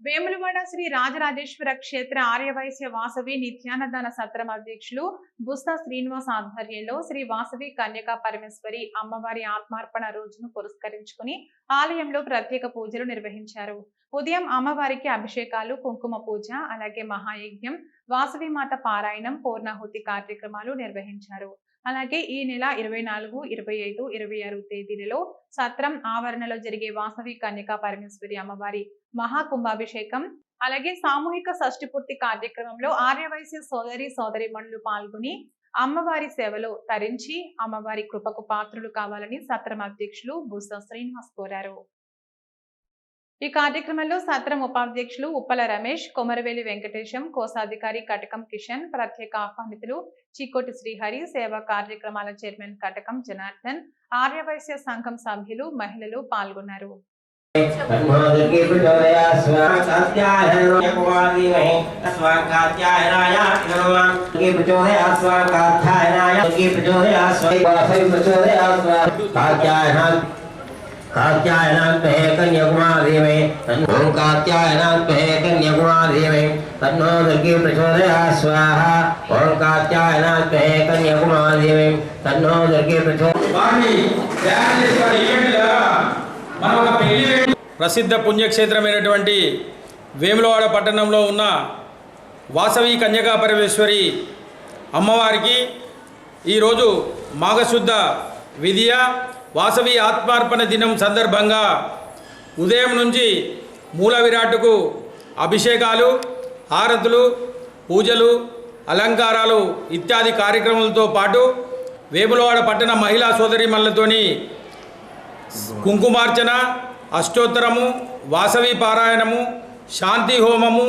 వేములవాడ శ్రీ రాజరాజేశ్వర క్షేత్ర ఆర్యవైశ్య వాసవి నిత్యానదాన సత్రం అధ్యక్షులు బుస్తా శ్రీనివాస్ ఆధ్వర్యంలో శ్రీ వాసవి కన్యకా పరమేశ్వరి అమ్మవారి ఆత్మార్పణ రోజును పురస్కరించుకుని ఆలయంలో ప్రత్యేక పూజలు నిర్వహించారు. ఉదయం అమ్మవారికి అభిషేకాలు కుంకుమ పూజ అలాగే మహాయజ్ఞం వాసవి మాత పారాయణం పూర్ణాహుతి కార్యక్రమాలు నిర్వహించారు. అలాగే ఈ నెల ఇరవై నాలుగు ఇరవై ఐదు ఇరవై ఆరు తేదీలలో సత్రం ఆవరణలో జరిగే వాసవి కన్యకా పరమేశ్వరి అమ్మవారి మహాకుంభాభిషేకం అలాగే సామూహిక షష్ఠి పూర్తి కార్యక్రమంలో ఆర్యవైశ్య సోదరి సోదరి మణులు పాల్గొని అమ్మవారి సేవలో తరించి అమ్మవారి కృపకు పాత్రులు కావాలని సత్రం అధ్యక్షులు బుస శ్రీనివాస్ కోరారు. ఈ కార్యక్రమంలో సత్రం ఉపాధ్యక్షులు ఉప్పల రమేష్ కొమరవేలి వెంకటేశం కోశాధికారి కటకం కిషన్ ప్రత్యేక ఆహ్వానితులు చీకోటి శ్రీహరి సేవా కార్యక్రమాల చైర్మన్ కటకం జనార్దన్ ఆర్యవైశ్య సంఘం సభ్యులు మహిళలు పాల్గొన్నారు. कात्यायनात्महे कन्याकुमारी में तन्नो कात्यायनात्महे कन्याकुमारी में तन्नो दुर्गे प्रचोदया स्वाहा ओम कात्यायनात्महे कन्याकुमारी में तन्नो दुर्गे प्रचोदया వారిని తయారు చేసి వారి ఈవెంట్ ద్వారా మనం ఒక పెళ్లి వేడుక ప్రసిద్ధ పుణ్యక్షేత్రమైనటువంటి వేములవాడ పట్టణంలో ఉన్న వాసవి కన్యకా పరమేశ్వరి అమ్మవారికి ఈరోజు మాఘశుద్ధ విధియ వాసవి ఆత్మార్పణ దినం సందర్భంగా ఉదయం నుంచి మూల విరాట్కు అభిషేకాలు హారతులు పూజలు అలంకారాలు ఇత్యాది కార్యక్రమాలతో పాటు వేములవాడ పట్టణ మహిళా సోదరిమణులతోని కుంకుమార్చన అష్టోత్తరము వాసవి పారాయణము శాంతి హోమము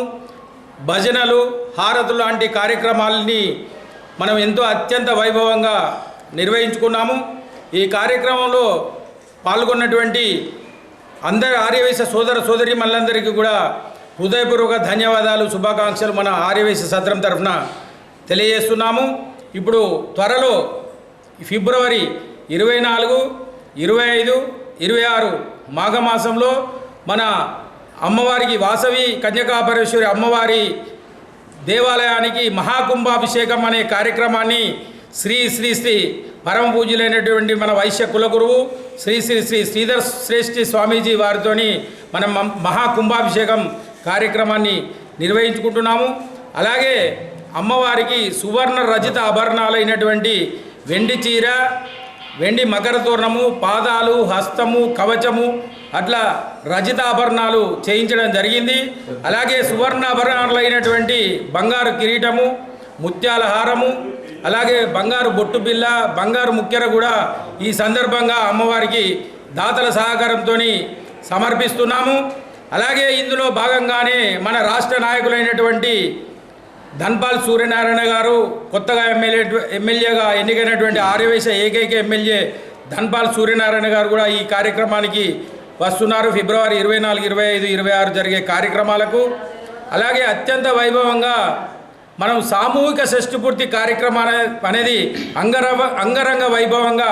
భజనలు హారతులు లాంటి కార్యక్రమాలని మనం ఎంతో అత్యంత వైభవంగా నిర్వహించుకున్నాము. ఈ కార్యక్రమంలో పాల్గొన్నటువంటి అందరి ఆర్యవైశ్య సోదర సోదరి మళ్ళందరికీ కూడా హృదయపూర్వక ధన్యవాదాలు శుభాకాంక్షలు మన ఆర్యవైశ్య సత్రం తరఫున తెలియజేస్తున్నాము. ఇప్పుడు త్వరలో ఫిబ్రవరి ఇరవై నాలుగు ఇరవై ఐదు ఇరవై ఆరు మాఘమాసంలో మన అమ్మవారికి వాసవి కన్యకాపరేశ్వరి అమ్మవారి దేవాలయానికి మహాకుంభాభిషేకం అనే కార్యక్రమాన్ని శ్రీ శ్రీ శ్రీ పరమ పూజలైనటువంటి మన వైశ్య కులగురువు శ్రీ శ్రీ శ్రీ శ్రీధర్ శ్రేష్ఠి స్వామీజీ వారితోని మనం మ- మహాకుంభాభిషేకం కార్యక్రమాన్ని నిర్వహించుకుంటున్నాము. అలాగే అమ్మవారికి సువర్ణ రజిత ఆభరణాలైనటువంటి వెండి చీర వెండి మకర తోరణము పాదాలు హస్తము కవచము అట్లా రజితాభరణాలు చేయించడం జరిగింది. అలాగే సువర్ణ అయినటువంటి బంగారు కిరీటము ముత్యాల హారము అలాగే బంగారు బొట్టు బిల్ల బంగారు ముక్కెర కూడా ఈ సందర్భంగా అమ్మవారికి దాతల సహకారంతో సమర్పిస్తున్నాము. అలాగే ఇందులో భాగంగానే మన రాష్ట్ర నాయకులైనటువంటి ధన్పాల్ సూర్యనారాయణ గారు కొత్తగా ఎమ్మెల్యే ఎమ్మెల్యేగా ఎన్నికైనటువంటి ఆర్యవేశ ఏకైక ఎమ్మెల్యే ధన్పాల్ సూర్యనారాయణ గారు కూడా ఈ కార్యక్రమానికి వస్తున్నారు. ఫిబ్రవరి ఇరవై నాలుగు ఇరవై ఐదు ఇరవై ఆరు జరిగే కార్యక్రమాలకు. అలాగే అత్యంత వైభవంగా మనం సామూహిక షష్ఠి పూర్తి కార్యక్రమం అనేది అంగరవ అంగరంగ వైభవంగా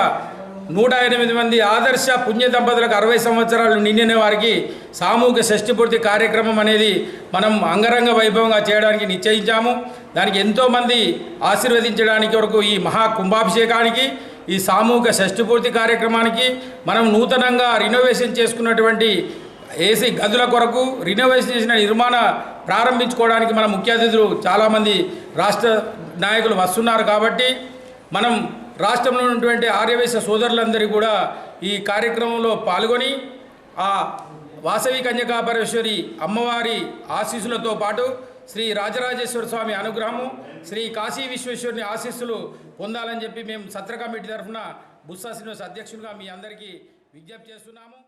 నూట ఎనిమిది మంది ఆదర్శ పుణ్య దంపతులకు అరవై సంవత్సరాలు నిండిన వారికి సామూహిక షష్ఠి పూర్తి కార్యక్రమం అనేది మనం అంగరంగ వైభవంగా చేయడానికి నిశ్చయించాము. దానికి ఎంతోమంది ఆశీర్వదించడానికి వరకు ఈ మహా కుంభాభిషేకానికి ఈ సామూహిక షష్ఠి పూర్తి కార్యక్రమానికి మనం నూతనంగా రినోవేషన్ చేసుకున్నటువంటి ఏసీ గదుల కొరకు రినోవేషన్ చేసిన నిర్మాణ ప్రారంభించుకోవడానికి మన ముఖ్య అతిథులు చాలామంది రాష్ట్ర నాయకులు వస్తున్నారు కాబట్టి మనం రాష్ట్రంలో ఉన్నటువంటి ఆర్యవేశ సోదరులందరూ కూడా ఈ కార్యక్రమంలో పాల్గొని ఆ వాసవి కన్యకాపరేశ్వరి అమ్మవారి ఆశీస్సులతో పాటు శ్రీ రాజరాజేశ్వర స్వామి అనుగ్రహము శ్రీ కాశీ విశ్వేశ్వరుని ఆశీస్సులు పొందాలని చెప్పి మేము సత్ర కమిటీ తరఫున బుస్సా శ్రీనివాస్ అధ్యక్షులుగా మీ అందరికీ విజ్ఞప్తి చేస్తున్నాము.